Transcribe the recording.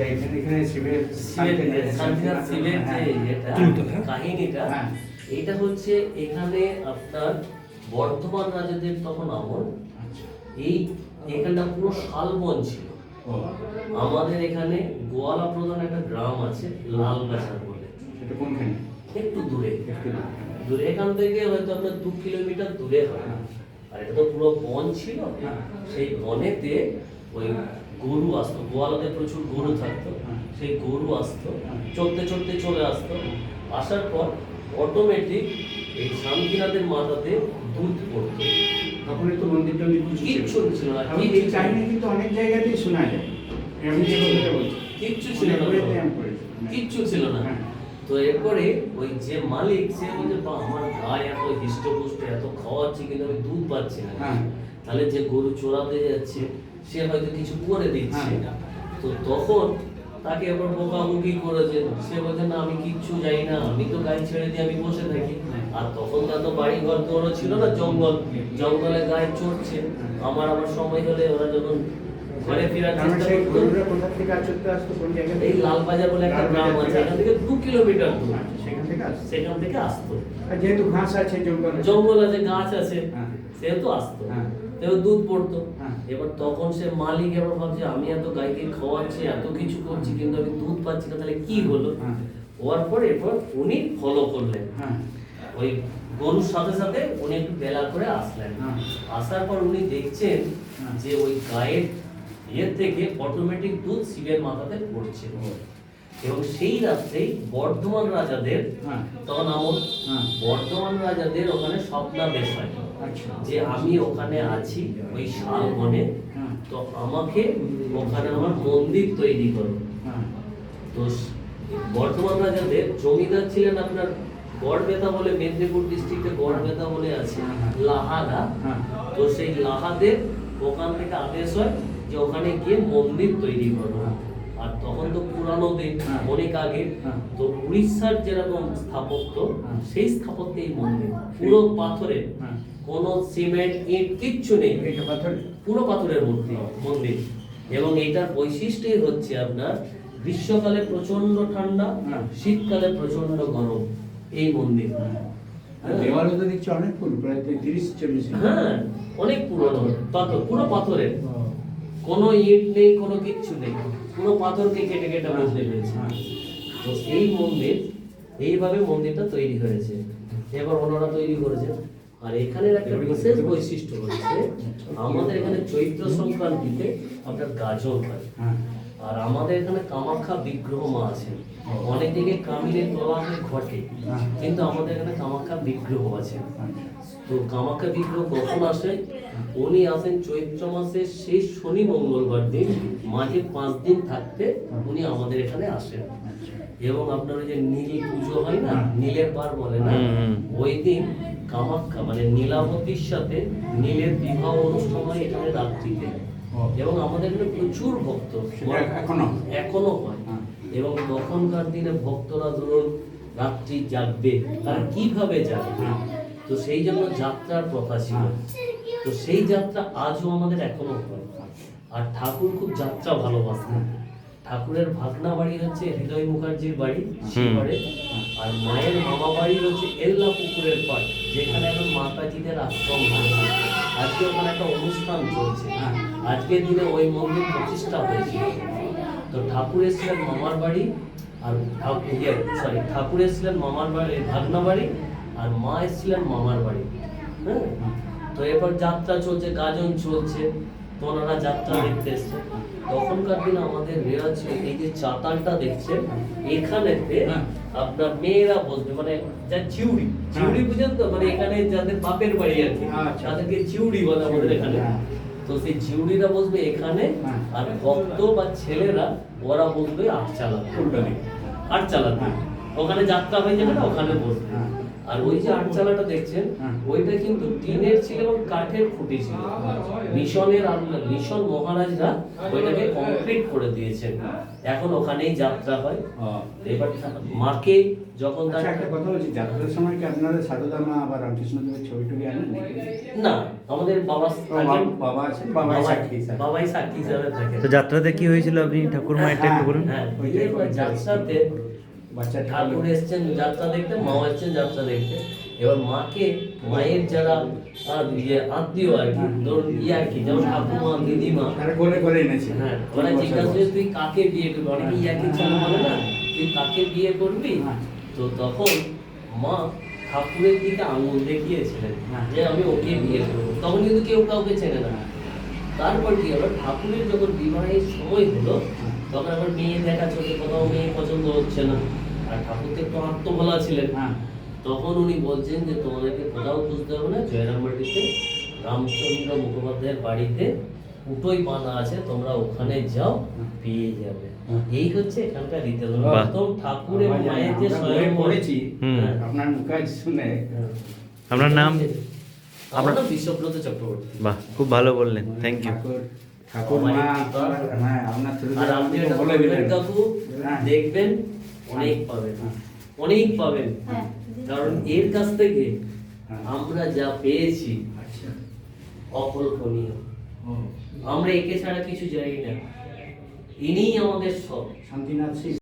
যে এখানে এখানে শিবের শিবের যে হ্যাঁ, এটা হ্যাঁ? কাহিনীটা হ্যাঁ। এটা হচ্ছে এখানে আপনার বর্ধমান রাজাদের তখন আমল আচ্ছা। এই এখানটা পুরো শালবন ছিল আমাদের এখানে গোয়ালা প্রধান একটা গ্রাম আছে লালবাজার বলে এটা কোনখানে একটু দূরে দূরে। দূরে এখান থেকে হয়তো আপনার দু কিলোমিটার দূরে হয় হ্যাঁ। আর এটা তো পুরো বন ছিল হ্যাঁ। সেই বনেতে ওই গরু আসতো গোয়ালাতে প্রচুর গরু থাকতো। সেই গরু আসতো। চলতে চলতে চলে আসতো আসার পর অটোমেটিক এই শান্তিনাথের মাথাতে দুধ পড়তো তখন একটু মন্দির টন্দির কিচ্ছু ছিল না, আমি এই কাহিনী কিন্তু অনেক জায়গাতেই শোনা যায় কিচ্ছু ছিল না। কিচ্ছু ছিল না হ্যাঁ। তো এরপরে ওই যে মালিক সে বলছে বা আমার গায়ে এত হৃষ্টপুষ্ট এত খাওয়াচ্ছি কিন্তু আমি দুধ পাচ্ছি না হ্যাঁ। তাহলে যে গরু চড়াতে যাচ্ছে সে হয়তো কিছু করে দিচ্ছে। হ্যাঁ। তো তখন তাকে আবার বকাবকি করেছে সে বলছে না আমি কিচ্ছু যাই না আমি তো গাড়ি ছেড়ে দিয়ে আমি বসে থাকি। আর তখন তার তো বাড়ি ঘর তো ছিল না জঙ্গল। জঙ্গলে গায়ে চড়ছে। আমার আবার সময় হলে ওরা যখন ঘরে ফেরার চেষ্টা গরুরা কোথা থেকে আসতে আসতো কোন জায়গা এই লালবাজার বলে একটা গ্রাম আছে এখান থেকে দু কিলোমিটার দূর। সেখান থেকে আসতো। সেখান থেকে আসতো। যেহেতু ঘাস আছে জঙ্গল জঙ্গল আছে গাছ আছে হ্যাঁ। সেহেতু আসতো। হ্যাঁ। এবার দুধ পড়তো। হ্যাঁ। এবার তখন সে মালিক এবার ভাবছে আমি এত গাইকে খাওয়াচ্ছি এত কিছু করছি কিন্তু আমি দুধ পাচ্ছি না তাহলে কি হলো? হ্যাঁ। হওয়ার পর এরপর উনি ফলো করলেন। হ্যাঁ। ওই গরুর সাথে সাথে উনি একটু বেলা করে আসলেন। হ্যাঁ। আসার পর উনি দেখছেন হ্যাঁ। যে ওই গায়ের ইয়ের থেকে অটোমেটিক দুধ শিবের মাথাতে পড়ছে এবং সেই রাত্রেই বর্ধমান রাজাদের হ্যাঁ। তখন আমল হ্যাঁ। বর্ধমান রাজাদের ওখানে স্বপ্নাদেশ হয় আচ্ছা যে আমি ওখানে আছি ওই শাল বনে হ্যাঁ। তো আমাকে ওখানে আমার মন্দির তৈরি করো তো বর্ধমান রাজাদের জমিদার ছিলেন আপনার গড়বেতা বলে মেদিনীপুর ডিস্ট্রিক্টে গড়বেতা বলে আছে। লাহাদা। তো সেই লাহাদের ওখান থেকে আদেশ হয় যে ওখানে গিয়ে মন্দির তৈরি করো। আর তখন তো পুরানো দিন হ্যাঁ। অনেক আগে। হ্যাঁ। তো উড়িষ্যার যেরকম স্থাপত্য হ্যাঁ। সেই স্থাপত্য এই মন্দির পুরো পাথরের হ্যাঁ। কোনো সিমেন্ট ইট কিচ্ছু নেই। পুরো পাথরের মূর্তি মন্দির। এবং এটার বৈশিষ্ট্যই হচ্ছে আপনার গ্রীষ্মকালে প্রচণ্ড ঠান্ডা হ্যাঁ। শীতকালে প্রচণ্ড গরম। এই মন্দির। আর দেওয়ালে তো দেখছি অনেক ফুল প্রায় তিরিশ চল্লিশ হ্যাঁ অনেক পুরনো। পাথর পুরো পাথরের। কোনো ইট নেই, কোনো কিচ্ছু নেই। পুরো পাথরকে কেটে কেটে মন্দির হয়েছে হ্যাঁ। তো এই মন্দির, এইভাবে মন্দিরটা তৈরি হয়েছে। এবার ওনারা তৈরি করেছে আর এখানের একটা বিশেষ বৈশিষ্ট্য হচ্ছে, আমাদের এখানে চৈত্র সংক্রান্তিতে আপনার গাজন হয়। আর আমাদের এখানে কামাখ্যা বিগ্রহ মা আছে অনেক দিকে কামিনের তোলা ঘটে। কিন্তু আমাদের এখানে কামাখ্যা বিগ্রহ আছে। তো কামাখ্যা বিগ্রহ কখন আসে উনি আসেন চৈত্র মাসের শেষ শনি মঙ্গলবার দিন মাঝে পাঁচ দিন থাকতে উনি আমাদের এখানে আসেন এবং আপনার ওই যে নীল পুজো হয় না নীলের বার বলে না। ওই দিন কামাখ্যা মানে নীলাবতীর সাথে নীলের বিবাহ অনুষ্ঠান হয় এখানে রাত্রিতে। এবং আমাদের এখানে প্রচুর ভক্ত এখনও? এখনও হয় হ্যাঁ। এবং তখনকার দিনে ভক্তরা ধরুন রাত্রি জাগবে তারা কীভাবে যাবে হ্যাঁ। তো সেই জন্য যাত্রার প্রথা ছিল। তো সেই যাত্রা আজও আমাদের এখনও হয় আর ঠাকুর খুব যাত্রা ভালোবাসতেন। ঠাকুরের ভাগনা বাড়ি হচ্ছে হৃদয় মুখার্জির বাড়ি শিবরে আর মায়ের মামা বাড়ি হচ্ছে এল্লা পুকুরের পাড় যেখানে এখন মাতাজিদের আশ্রম হয়েছে আজকে ওখানে একটা অনুষ্ঠান চলছে। হ্যাঁ। আজকের দিনে ওই মন্দির প্রতিষ্ঠা হয়েছে। তো ঠাকুর এসেছিলেন মামার বাড়ি আর ঠাকুর সরি ঠাকুর এসেছিলেন মামার বাড়ি ভাগনা বাড়ি। আর মা এসেছিলেন মামার বাড়ি হ্যাঁ তো এরপর যাত্রা চলছে গাজন চলছে তো ওনারা যাত্রা দেখতে এসছে তখনকার দিনে আমাদের রেওয়াজ ছিল এই যে চাতালটা দেখছেন এখানেতে। আপনার মেয়েরা বসবে মানে যা চিউড়ি চিউড়ি বুঝেন তো মানে এখানে যাদের বাপের বাড়ি আর কি আচ্ছা। তাদেরকে চিউড়ি বলে আমাদের এখানে হ্যাঁ। তো সেই চিউড়িরা বসবে এখানে। আর ভক্ত বা ছেলেরা ওরা বসবে আট চালাতে। আট চালাতে হ্যাঁ। ওখানে যাত্রা হয়ে যাবে না ওখানে বসবে। আর ওই যে আটচালাটা দেখছেন হ্যাঁ। ওইটা কিন্তু টিনের ছিল এবং কাঠের খুঁটি ছিল। মিশনের আল- মিশন মহারাজরা ওইটাকে কমপ্লিট করে দিয়েছেন। এখন ওখানেই যাত্রা হয়। ও। এবার মাকে যখন তার আচ্ছা একটা কথা বলছি যাত্রার সময় কি আপনারা সারদামা আবার রামকৃষ্ণদেবের ছবি টবি আনেন? না আমাদের বাবা বাবা- বাবা আছেন বাবাই সাক্ষী বাবাই সাক্ষী হিসাবে থাকেন। তো যাত্রাতে কি হয়েছিল? আপনি ঠাকুর একটু বলুন হ্যাঁ ওইটাই এবার যাত্রাতে ঠাকুর এসছেন যাত্রা দেখতে মাও এসছেন যাত্রা দেখতে। এবার মাকে মায়ের যারা ইয়ে আত্মীয় আর কি ধরুন ইয়ে আর কি যেমন ঠাকুমা দিদিমা। এনেছে। হ্যাঁ ওরা জিজ্ঞাসা করে তুই কাকে বিয়ে করবি? অনেকে চাল বলে না তুই কাকে বিয়ে করবি? হ্যাঁ। তো তখন মা ঠাকুরের দিকে আঙুল দেখিয়েছিলেন হ্যাঁ। যে আমি ওকে বিয়ে করব। তখন কিন্তু কেউ কাউকে চেনে না। তারপর কি হলো? ঠাকুরের যখন বিবাহের সময় হলো তখন আবার মেয়ে দেখা চোখে কোথাও মেয়ে পছন্দ হচ্ছে না। আর ঠাকুর তো একটু আত্মভোলা ছিলেন। হ্যাঁ। তখন উনি বলছেন যে তোমাদেরকে কোথাও খুঁজতে হবে না জয়রামবাটিতে রামচন্দ্র মুখোপাধ্যায়ের বাড়িতে উটোই বানা আছে তোমরা ওখানে যাও পেয়ে যাবে। এই হচ্ছে এখানকার রীতি ঠাকুরের আমরা জানি, মায়ের যে স্বয়ং পড়েছি হ্যাঁ। আপনার মুখে শুনে। আপনার নাম? নাম বিশ্বব্রত চক্রবর্তী। বাহ খুব ভালো বললেন। থ্যাংক ইউ হ্যাঁ কাকু হ্যাঁ। দেখবেন অনেক পাবেন অনেক পাবেন। হ্যাঁ। কারণ এর কাছ থেকে হ্যাঁ। আমরা যা পেয়েছি আচ্ছা। অকল্পনীয়। আমরা একে ছাড়া কিছু জানি না। ইনিই আমাদের সব। শান্তিনাথ